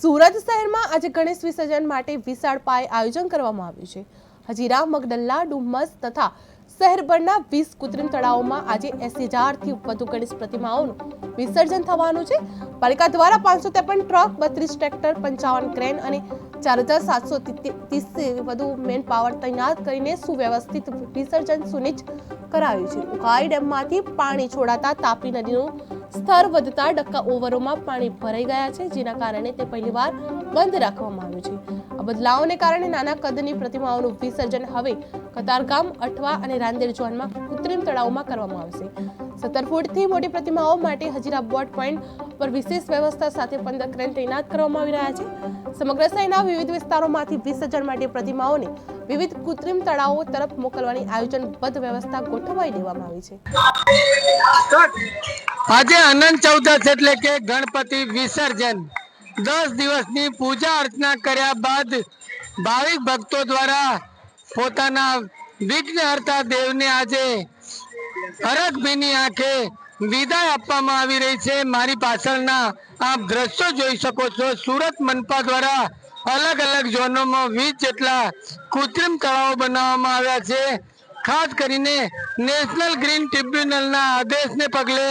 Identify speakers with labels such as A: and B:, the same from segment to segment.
A: સુરત શહેરમાં આજે ગણેશ વિસર્જન માટે વિશાળ પાયે આયોજન કરવામાં આવ્યું છે. હજીરા, મગદલ્લા ડુમ્મસ તથા શહેરભરના વીસ કૃત્રિમ તળાવોમાં આજે એસી હજારથી વધુ ગણેશ પ્રતિમાઓનું વિસર્જન થવાનું છે. પાલિકા દ્વારા પાંચસો ત્રેપન ટ્રક, બત્રીસ ટ્રેક્ટર, પંચાવન ક્રેન અને ચાર હજાર સાતસો ત્રીસથી વધુ મેન પાવર તૈનાત કરીને સુવ્યવસ્થિત વિસર્જન સુનિશ્ચિત કરાયું છે. ઉકાઈ ડેમમાંથી પાણી છોડાતા તાપી નદીનું સ્તર વધતા ડક્કા ઓવરોમાં પાણી ભરાઈ ગયા છે, જેના કારણે તે પહેલીવાર બંધ રાખવામાં આવ્યું છે. આ બદલાવને કારણે નાના કદની પ્રતિમાઓનું વિસર્જન હવે કતારગામ, અઠવા અને રાંદેર ઝોનમાં કૃત્રિમ તળાવમાં કરવામાં આવશે. સત્તર ફૂટથી મોટી પ્રતિમાઓ માટે હજીરા બોટ પોઈન્ટ પર વિશેષ વ્યવસ્થા સાથે પંદર ક્રેન તૈનાત કરવામાં આવી રહ્યા છે. સમગ્ર શહેરના વિવિધ વિસ્તારોમાંથી વિસર્જન માટે પ્રતિમાઓને વિવિધ કૃત્રિમ તળાવો તરફ મોકલવાની આયોજનબદ્ધ વ્યવસ્થા ગોઠવાઈ દેવામાં આવી છે.
B: આજે અનંત ચૌદશ એટલે કે ગણપતિ વિસર્જન. દસ દિવસની પૂજા અર્ચના કર્યા બાદ ભાવિક ભક્તો દ્વારા પોતાના વિઘ્નહર્તા દેવને આજે અરગભીની આંખે વિદાય આપવામાં આવી રહી છે. મારી પાછળના આપ દ્રશ્યો જોઈ શકો છો. સુરત મનપા દ્વારા અલગ અલગ ઝોનોમાં વીસ જેટલા કૃત્રિમ તળાવો બનાવવામાં આવ્યા છે. ખાસ કરીને નેશનલ ગ્રીન ટ્રિબ્યુનલના આદેશને પગલે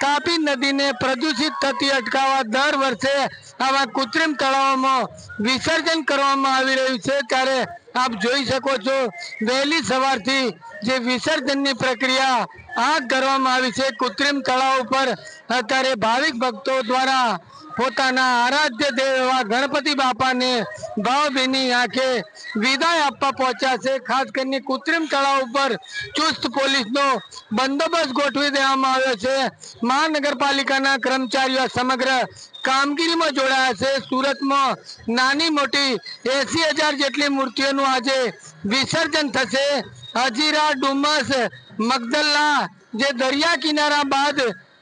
B: તાપી નદીને પ્રદૂષિત થતી અટકાવવા દર વર્ષે આવા કૃત્રિમ તળાવોમાં વિસર્જન કરવામાં આવી રહ્યું છે. ત્યારે આપ જોઈ શકો છો, વહેલી સવારથી જે વિસર્જનની પ્રક્રિયા હાથ ધરવામાં આવી છે. કૃત્રિમ તળાવ ઉપર અત્યારે ભાવિક ભક્તો દ્વારા પોતાના આરાધ્ય દેવ એવા ગણપતિ બાપાને ભાવભીની આંખે વિદાય આપવા પહોંચ્યા છે. ખાસ કરીને કૃત્રિમ તળાવ ઉપર ચુસ્ત પોલીસનો બંદોબસ્ત ગોઠવી દેવામાં આવ્યો છે. મહાનગરપાલિકાના કર્મચારીઓ સમગ્ર કામગીરીમાં જોડાયા છે. સુરતમાં નાની મોટી એસી હજાર જેટલી મૂર્તિઓનું આજે વિસર્જન થશે. હજીરા ડુમસ, મગદલ્લા, જે દરિયા કિનારા બાદ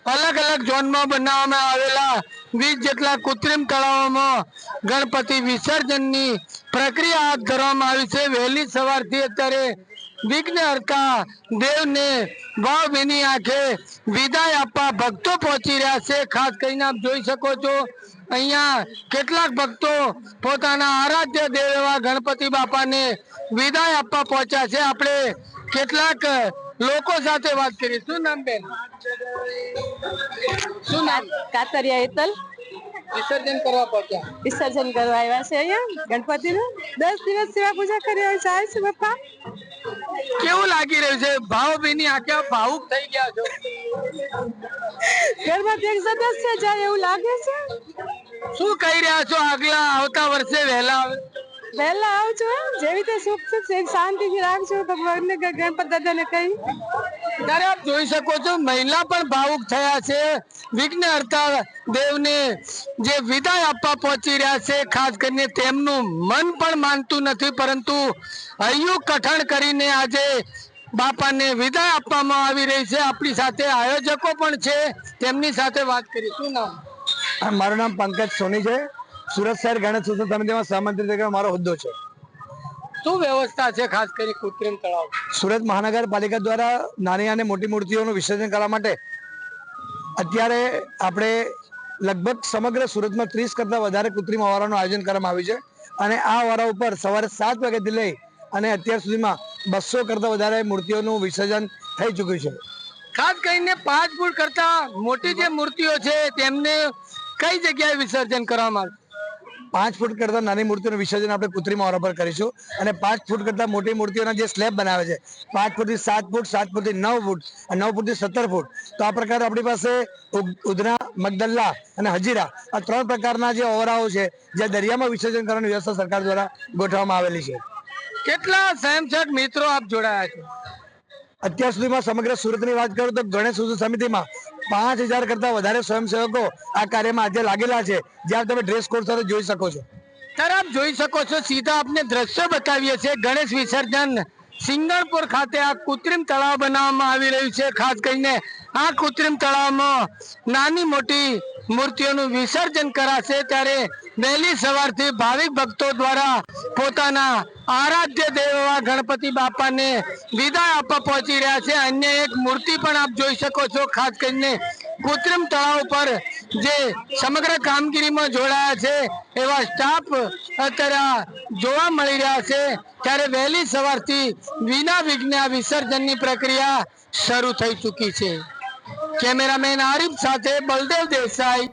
B: અલગ અલગ ઝોનમાં બનાવવામાં આવેલા વીસ જેટલા કૃત્રિમ તળાવોમાં ગણપતિ વિસર્જનની પ્રક્રિયા હાથ ધરવામાં આવી છે. વહેલી સવારથી અત્યારે વિઘ્નહર્તા દેવને ભાવભીની આંખે વિદાય આપવા ભક્તો પહોંચી રહ્યા છે. ખાસ કરીને આપ જોઈ શકો છો, અહીંયા કેટલાક ભક્તો પોતાના આરાધ્ય દેવ એવા ગણપતિ બાપાને વિદાય આપવા પહોંચ્યા છે. આપણે કેટલાક લોકો સાથે વાત કરી. શું નામ બેન? શું નામ?
C: કાતરિયા હેતલ.
B: વિસર્જન કરવા પહોંચ્યા
C: વિસર્જન કરવા આવ્યા છે અહીંયા ગણપતિનું. દસ દિવસ સેવા પૂજા કરી છે. આવી છે બાપા
B: કેવું લાગી રહ્યું છે? ભાવભીની આંખે આખે ભાવુક થઈ ગયા છો.
C: ઘરમાં એક સદસ્ય જાય એવું લાગે છે.
B: શું કહી રહ્યા છો? આગલા આવતા વર્ષે વહેલા આવે.
C: વહેલા આવજો જેવી રીતે સુખ સુખ છે શાંતિથી રાખજો. ભગવાનને કે ગણપત દાદાને કહી.
B: ત્યારે આપ જોઈ શકો છો મહિલા પણ ભાવુક થયા છે. વિઘ્નહર્તા દેવને જે વિદાય આપવા પહોંચી રહ્યા છે ખાસ કરીને તેમનું મન પણ માનતું નથી પરંતુ હૈયું કઠણ કરીને આજે બાપાને વિદાય આપવામાં આવી રહી છે. આપણી સાથે આયોજકો પણ છે. તેમની સાથે વાત કરી શું નામ?
D: મારું નામ પંકજ સોની છે. સુરત શહેર ગણેશ ઉત્સવ સમિતિમાં સહમંત્રી તરીકે મારો હોદ્દો છે.
B: શું વ્યવસ્થા છે ખાસ કરી કૃત્રિમ તળાવ?
D: સુરત મહાનગરપાલિકા દ્વારા નાની અને મોટી મૂર્તિઓનું વિસર્જન કરવા માટે અત્યારે આપણે લગભગ સમગ્ર સુરતમાં ત્રીસ કરતાં વધારે કૃત્રિમ અવારાનું આયોજન કરવામાં આવ્યું છે. અને આ અવારા ઉપર સવારે સાત વાગ્યાથી લઈ અને અત્યાર સુધીમાં બસો કરતાં વધારે મૂર્તિઓનું વિસર્જન થઈ ચૂક્યું છે.
B: ખાસ કરીને પાંચ ફૂટ કરતા મોટી જે મૂર્તિઓ છે તેમને કઈ જગ્યાએ વિસર્જન કરવામાં આવે?
D: પાંચ ફૂટ કરતાં નાની મૂર્તિઓનું વિસર્જન આપણે કૃત્રિમ ઓરા પર કરીશું. અને પાંચ ફૂટ કરતાં મોટી મૂર્તિઓના જે સ્લેબ બનાવે છે પાંચ ફૂટથી સાત ફૂટ સાત ફૂટથી નવ ફૂટ અને નવ ફૂટથી સત્તર ફૂટ તો આ પ્રકારે આપણી પાસે ઉધના મગદલ્લા અને હજીરા આ ત્રણ પ્રકારના જે ઓરાઓ છે જે દરિયામાં વિસર્જન કરવાની વ્યવસ્થા સરકાર દ્વારા ગોઠવવામાં આવેલી છે.
B: કેટલા સ્વયંસેવક મિત્રો આપ જોડાયા છો?
D: અત્યાર સુધીમાં સમગ્ર સુરતની વાત કરું તો ગણેશ ઉત્સવ સમિતિમાં પાંચ હજાર કરતા વધારે સ્વયંસેવકો આ કાર્યમાં આજે લાગેલા છે. જ્યાં તમે ડ્રેસ કોડ સાથે જોઈ શકો છો.
B: ત્યારે આપ જોઈ શકો છો, સીધા આપને દ્રશ્ય બતાવીએ છીએ. ગણેશ વિસર્જન સિંગણપુર ખાતે આ કૃત્રિમ તળાવ બનાવવામાં આવી રહ્યું છે. ખાસ કરીને આ કૃત્રિમ તળાવમાં નાની મોટી મૂર્તિઓનું વિસર્જન કરાશે ત્યારે વહેલી સવારથી ભાવિક ભક્તો દ્વારા પોતાના આરાધ્ય દેવ ગણપતિ બાપાને વિદાય આપવા પહોંચી રહ્યા છે. અન્ય એક મૂર્તિ પણ આપ જોઈ શકો છો, ખાસ કરીને કૃત્રિમ તળાવ પર જે સમગ્ર કામગીરીમાં જોડાયા છે એવા સ્ટાફ અત્યારે જોવા મળી રહ્યા છે. ત્યારે વહેલી સવારથી વિના વિઘ્ને વિસર્જનની પ્રક્રિયા શરૂ થઈ ચૂકી છે. કેમેરામેન આરિફ સાથે બલદેવ દેસાઈ